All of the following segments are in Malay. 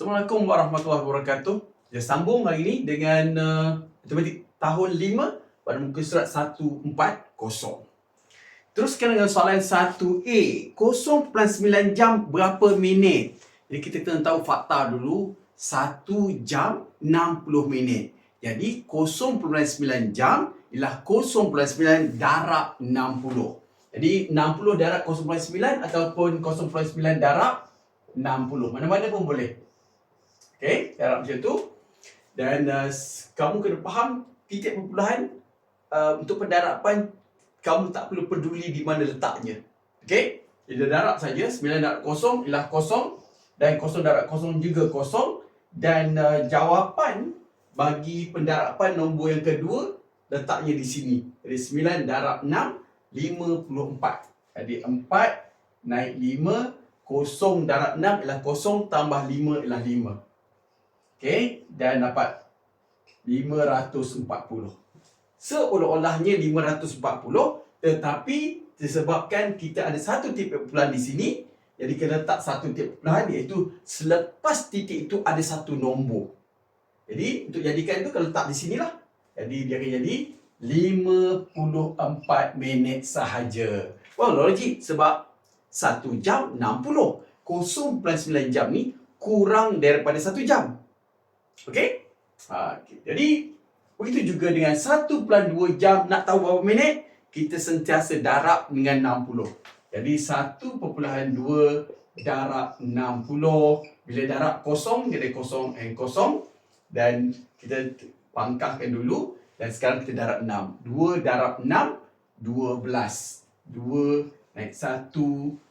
Assalamualaikum warahmatullahi wabarakatuh. Kita sambung hari ini dengan uh, matematik tahun 5 pada muka surat 140. Teruskan dengan soalan 1A. 0.9 jam berapa minit? Jadi kita kena tahu fakta dulu. 1 jam 60 minit. Jadi 0.9 jam ialah 0.9 darab 60. Jadi 60 darab 0.9 ataupun 0.9 darab 60. Mana-mana pun boleh. Okey, darab macam tu. Dan uh, kamu kena faham titik perpuluhan uh, untuk pendarapan kamu tak perlu peduli di mana letaknya. Okey? Dia darab saja 9 darab kosong ialah kosong dan kosong darab kosong juga kosong dan uh, jawapan bagi pendarapan nombor yang kedua letaknya di sini. Jadi 9 darab 6 54. Jadi 4 naik 5 kosong darab 6 ialah kosong tambah 5 ialah 5. Okey, dan dapat 540. Seolah-olahnya 540 tetapi disebabkan kita ada satu titik perpuluhan di sini jadi kita letak satu titik perpuluhan iaitu selepas titik itu ada satu nombor. Jadi untuk jadikan itu kita letak di sinilah. Jadi dia akan jadi 54 minit sahaja. Well, logik sebab 1 jam 60. 0.9 jam ni kurang daripada 1 jam. Okey? Ha, okay. Jadi begitu juga dengan 1.2 jam nak tahu berapa minit, kita sentiasa darab dengan 60. Jadi 1.2 darab 60. Bila darab kosong, jadi kosong and kosong. Dan kita pangkahkan dulu. Dan sekarang kita darab 6. 2 darab 6, 12. 2 naik 1.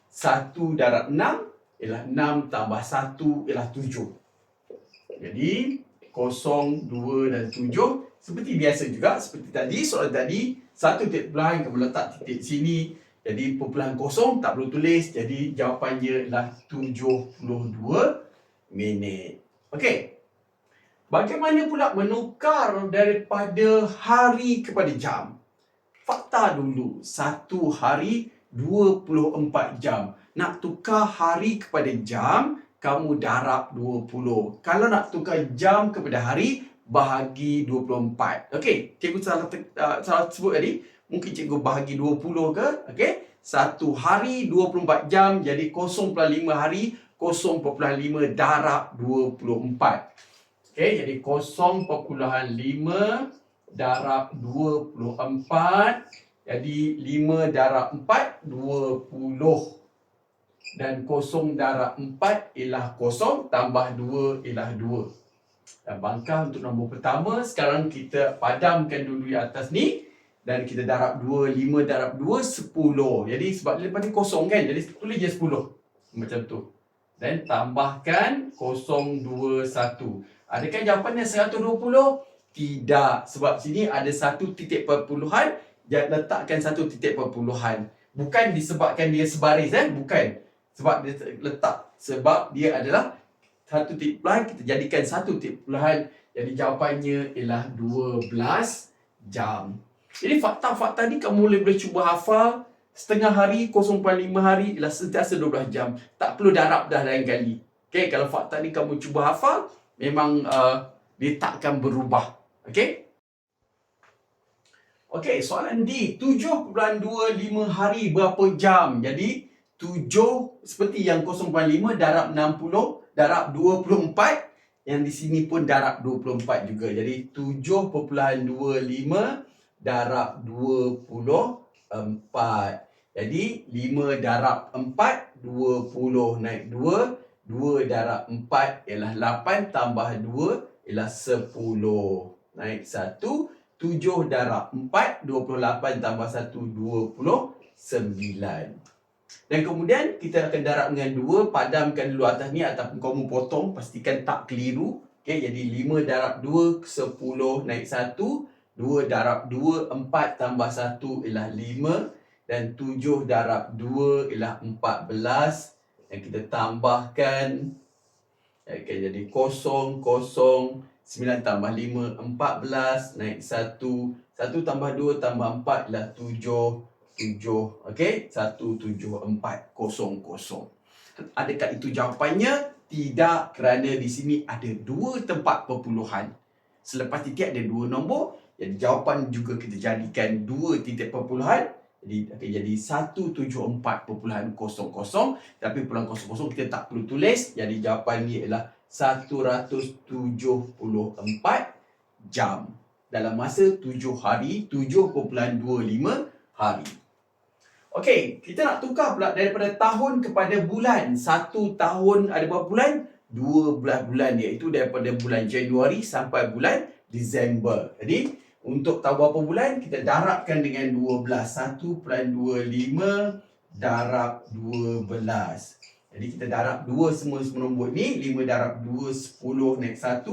1 darab 6 ialah 6 tambah 1 ialah 7. Jadi, 0, 2 dan 7. Seperti biasa juga, seperti tadi, soalan tadi, satu titik perpuluhan kamu letak titik sini. Jadi, perpuluhan kosong tak perlu tulis. Jadi, jawapannya ialah 72 minit. Okey. Bagaimana pula menukar daripada hari kepada jam? Fakta dulu, satu hari 24 jam. Nak tukar hari kepada jam, kamu darab 20. Kalau nak tukar jam kepada hari, bahagi 24. Okey, cikgu salah, uh, salah sebut tadi. Mungkin cikgu bahagi 20 ke? Okey, satu hari 24 jam, jadi 0.5 hari, 0.5 darab 24. Okey, jadi 0.5 darab 24. Jadi 5 darab 4, 20. Dan 0 darab 4 ialah 0 tambah 2 ialah 2. Dan bangkah untuk nombor pertama, sekarang kita padamkan dulu di atas ni. Dan kita darab 2, 5 darab 2, 10. Jadi sebab lepas ni kosong kan, jadi tulis je 10. Macam tu. Dan tambahkan 0, 2, 1. Adakah jawapannya 120? Tidak. Sebab sini ada satu titik perpuluhan. Dia letakkan satu titik perpuluhan. Bukan disebabkan dia sebaris. Eh? Bukan. Sebab dia letak. Sebab dia adalah satu titik perpuluhan. Kita jadikan satu titik perpuluhan. Jadi jawapannya ialah 12 jam. Jadi fakta-fakta ni kamu boleh, boleh cuba hafal. Setengah hari, 0.5 hari ialah sentiasa 12 jam. Tak perlu darab dah lain kali. Okay, kalau fakta ni kamu cuba hafal, memang uh, dia takkan berubah. Okey? Okey, soalan D. 7.25 hari berapa jam? Jadi, 7 seperti yang 0.5 darab 60, darab 24. Yang di sini pun darab 24 juga. Jadi, 7.25 darab 24. Jadi, 5 darab 4, 20 naik 2. 2 darab 4 ialah 8 tambah 2 ialah 10. Naik 1. 7 darab 4, 28 tambah 1, 29. Dan kemudian kita akan darab dengan 2. Padamkan dulu atas ni ataupun kamu potong. Pastikan tak keliru. Okay, jadi 5 darab 2, 10 naik 1. 2 darab 2, 4 tambah 1 ialah 5. Dan 7 darab 2 ialah 14 yang kita tambahkan akan jadi kosong kosong sembilan tambah lima empat belas naik satu satu tambah dua tambah empat ialah tujuh tujuh okey satu tujuh empat kosong kosong adakah itu jawapannya Tidak kerana di sini ada dua tempat perpuluhan. Selepas titik ada dua nombor. Jadi jawapan juga kita jadikan dua titik perpuluhan. Jadi akan jadi 174.00 Tapi pulang 00 kita tak perlu tulis Jadi jawapan ni ialah 174 jam Dalam masa 7 hari 7.25 hari Okey, kita nak tukar pula daripada tahun kepada bulan Satu tahun ada berapa bulan? 12 bulan iaitu daripada bulan Januari sampai bulan Disember Jadi untuk tahu berapa bulan, kita darabkan dengan 12. 1 plus 25 darab 12. Jadi kita darab 2 semua semua nombor ni. 5 darab 2, 10 naik 1.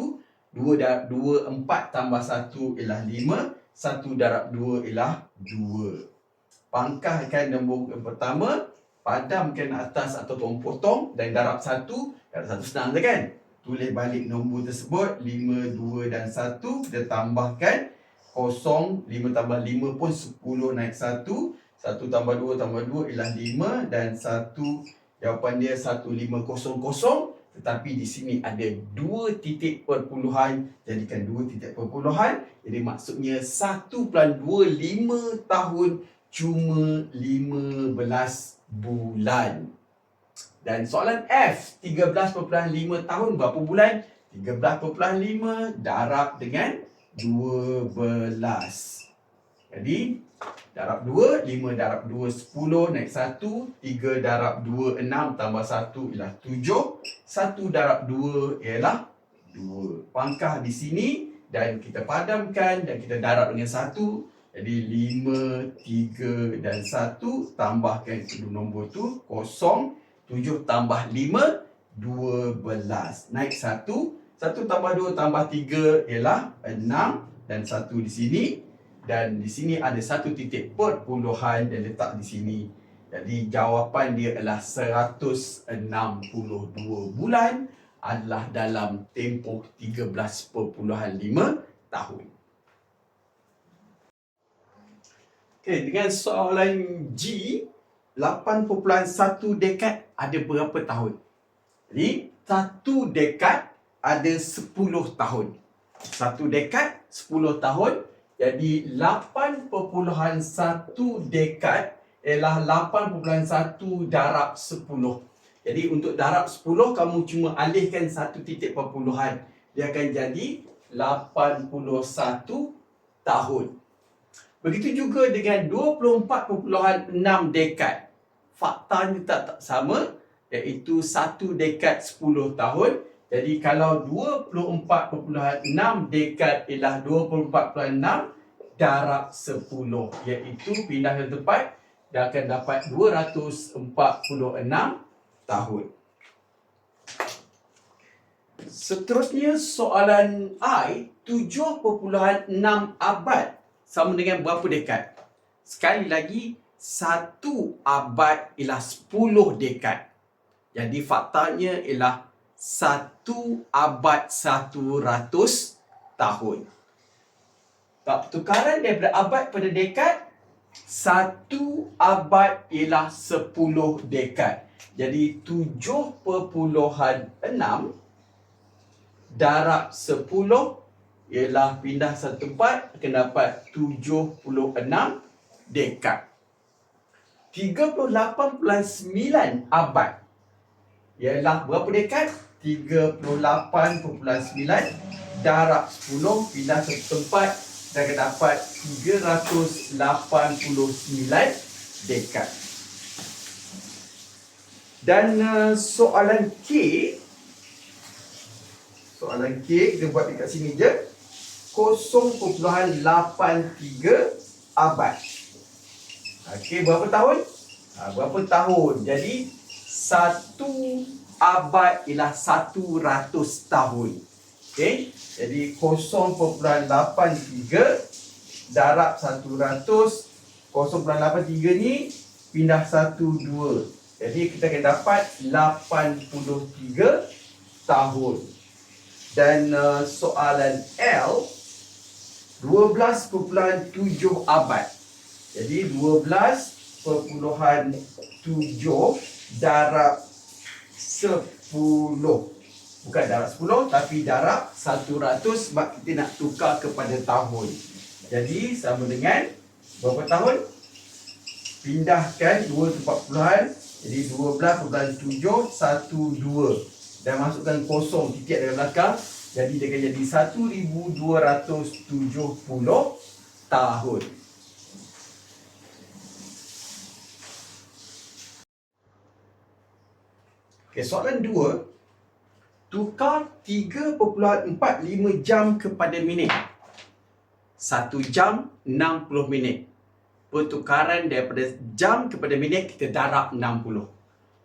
2 darab 2, 4 tambah 1 ialah 5. 1 darab 2 ialah 2. Pangkahkan nombor yang pertama. Padamkan atas ataupun potong dan darab 1. Darab 1 senang je kan? Tulis balik nombor tersebut. 5, 2 dan 1. Kita tambahkan kosong 5 tambah 5 pun 10 naik 1 1 tambah 2 tambah 2 ialah 5 dan 1 jawapan dia 1500 tetapi di sini ada 2 titik perpuluhan jadikan 2 titik perpuluhan jadi maksudnya 1 plus 2 5 tahun cuma 15 bulan dan soalan F 13.5 tahun berapa bulan 13.5 darab dengan 12. Jadi, darab 2, 5 darab 2, 10 naik 1. 3 darab 2, 6 tambah 1 ialah 7. 1 darab 2 ialah 2. Pangkah di sini dan kita padamkan dan kita darab dengan 1. Jadi 5, 3 dan 1 tambahkan kedua nombor tu kosong. 7 tambah 5, 12. Naik 1. Satu tambah dua tambah tiga ialah enam dan satu di sini dan di sini ada satu titik perpuluhan yang letak di sini. Jadi jawapan dia adalah 162 bulan adalah dalam tempoh 13.5 tahun. Okey, dengan soalan G, 8.1 dekad ada berapa tahun? Jadi, satu dekad ada 10 tahun. Satu dekad 10 tahun. Jadi 8.1 dekad ialah 8.1 darab 10. Jadi untuk darab 10 kamu cuma alihkan satu titik perpuluhan. Dia akan jadi 81 tahun. Begitu juga dengan 24.6 dekad. Faktanya tak, tak sama iaitu satu dekad 10 tahun jadi kalau 24.6 dekad ialah 24.6 darab 10 iaitu pindah ke tempat dia akan dapat 246 tahun. Seterusnya soalan I 7.6 abad sama dengan berapa dekad? Sekali lagi satu abad ialah 10 dekad. Jadi faktanya ialah satu abad satu ratus tahun. Tak tukaran daripada abad pada dekad, satu abad ialah sepuluh dekad. Jadi tujuh perpuluhan enam darab sepuluh ialah pindah satu tempat akan dapat tujuh puluh enam dekad. Tiga puluh lapan plus sembilan abad ialah berapa dekad? 38.9 darab 10 pindah ke tempat dan akan dapat 389 dekad. Dan uh, soalan K soalan K kita buat dekat sini je 0.83 abad. Okey, berapa tahun? Ha, berapa tahun? Jadi satu abad ialah 100 tahun. Okey. Jadi 0.83 darab 100 0.83 ni pindah 1 2. Jadi kita akan dapat 83 tahun. Dan uh, soalan L 12.7 abad. Jadi 12.7 darab sepuluh. Bukan darab sepuluh tapi darab satu ratus sebab kita nak tukar kepada tahun. Jadi sama dengan berapa tahun? Pindahkan dua tempat puluhan. Jadi dua belas puluhan tujuh satu dua. Dan masukkan kosong titik dari belakang. Jadi dia akan jadi satu ribu dua ratus tujuh puluh tahun. Okay, soalan dua. Tukar 3.45 jam kepada minit. 1 jam 60 minit. Pertukaran daripada jam kepada minit kita darab 60.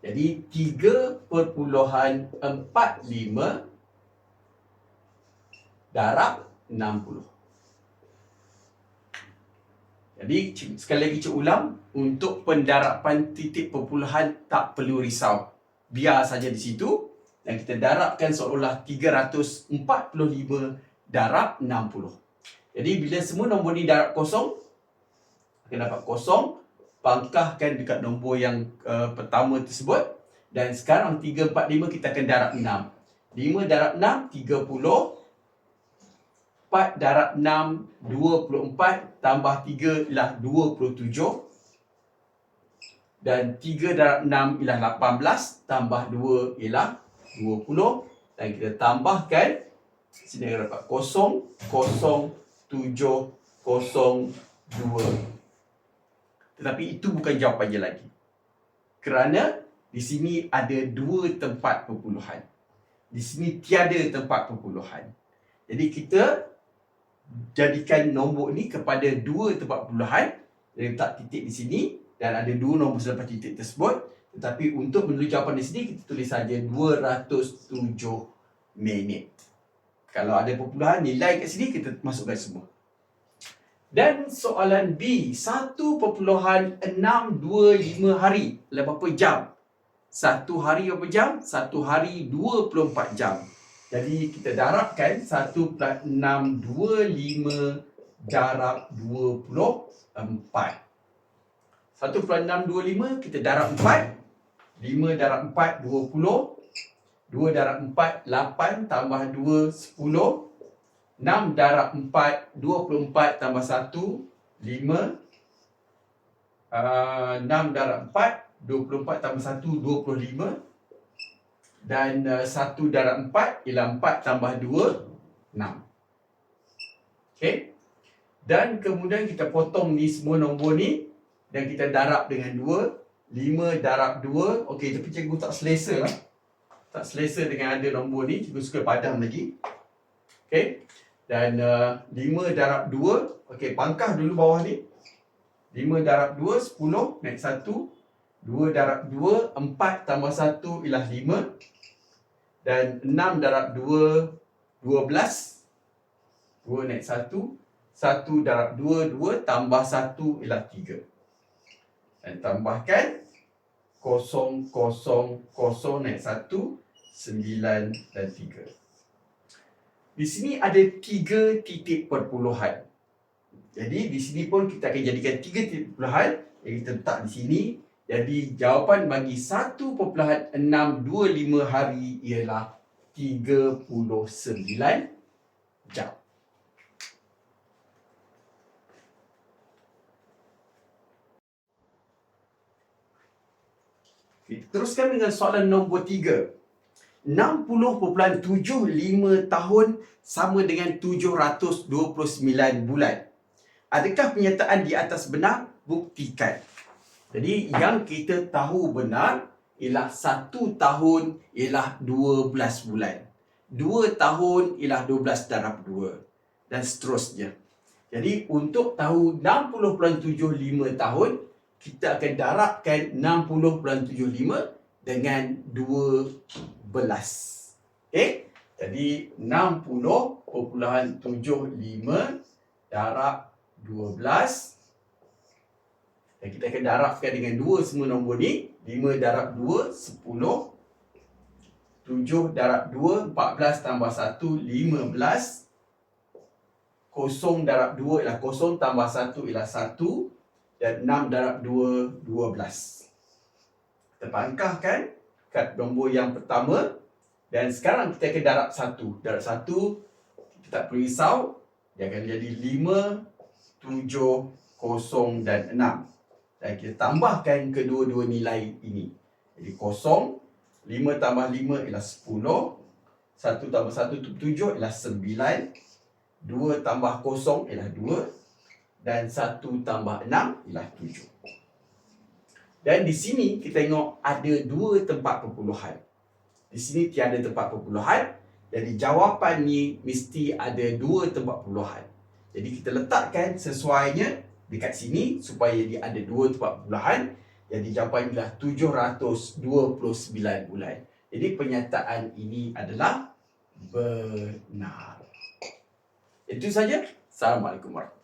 Jadi 3.45 darab 60. Jadi sekali lagi cik ulang untuk pendarapan titik perpuluhan tak perlu risau biar saja di situ dan kita darabkan seolah-olah 345 darab 60. Jadi bila semua nombor ni darab kosong akan dapat kosong pangkahkan dekat nombor yang uh, pertama tersebut dan sekarang 345 kita akan darab 6. 5 darab 6 30 4 darab 6 24 tambah 3 ialah 27 dan 3 darab 6 ialah 18 tambah 2 ialah 20 dan kita tambahkan sini kita dapat 0 0 7 0 2 tetapi itu bukan jawapannya lagi. Kerana di sini ada dua tempat perpuluhan. Di sini tiada tempat perpuluhan. Jadi kita jadikan nombor ni kepada dua tempat perpuluhan jadi letak titik di sini dan ada dua nombor selepas titik tersebut. Tetapi untuk menulis jawapan di sini kita tulis saja 207 minit. Kalau ada perpuluhan nilai kat sini kita masukkan semua. Dan soalan B 1.625 hari. Dalam berapa jam? Satu hari berapa jam? Satu hari 24 jam jadi kita darabkan 1.625 darab 24 1.625 kita darab 4 5 darab 4 20 2 darab 4 8 tambah 2 10 6 darab 4 24 tambah 1 5 uh, 6 darab 4 24 tambah 1 25 dan uh, 1 darab 4 ialah 4 tambah 2 6 Okay dan kemudian kita potong ni semua nombor ni dan kita darab dengan 2 5 darab 2 Okey tapi cikgu tak selesa. Lah Tak selesa dengan ada nombor ni. Cikgu suka padam lagi. Okey? Dan uh, 5 darab 2 Okey pangkah dulu bawah ni. 5 darab 2 10 naik 1 2 darab 2 4 tambah 1 ialah 5 Dan 6 darab 2 12 2 naik 1 1 darab 2 2 tambah 1 ialah 3 dan tambahkan kosong kosong kosong naik satu sembilan dan tiga. Di sini ada tiga titik perpuluhan. Jadi di sini pun kita akan jadikan tiga titik perpuluhan yang kita letak di sini. Jadi jawapan bagi 1.625 hari ialah 39 jam. Teruskan dengan soalan nombor tiga. 60.75 tahun sama dengan 729 bulan. Adakah penyataan di atas benar? Buktikan. Jadi yang kita tahu benar ialah satu tahun ialah 12 bulan. Dua tahun ialah 12 darab 2. Dan seterusnya. Jadi untuk tahu 60.75 tahun, kita akan darabkan 60.75 dengan 12. Okey? Jadi 60.75 darab 12. Dan kita akan darabkan dengan 2 semua nombor ni. 5 darab 2, 10. 7 darab 2, 14 tambah 1, 15. 0 darab 2 ialah 0 tambah 1 ialah 1 dan 6 darab 2, 12. Kita pangkahkan kat nombor yang pertama dan sekarang kita akan darab satu. Darab satu, kita tak perlu risau. Dia akan jadi lima, tujuh, kosong dan enam. Dan kita tambahkan kedua-dua nilai ini. Jadi kosong, lima tambah lima ialah sepuluh. Satu tambah satu tu tujuh ialah sembilan. Dua tambah kosong ialah dua. Dan satu tambah enam ialah tujuh. Dan di sini kita tengok ada dua tempat perpuluhan. Di sini tiada tempat perpuluhan. Jadi jawapan ni mesti ada dua tempat perpuluhan. Jadi kita letakkan sesuainya dekat sini supaya dia ada dua tempat perpuluhan. Jadi jawapan ialah 729 bulan. Jadi pernyataan ini adalah benar. Itu saja. Assalamualaikum warahmatullahi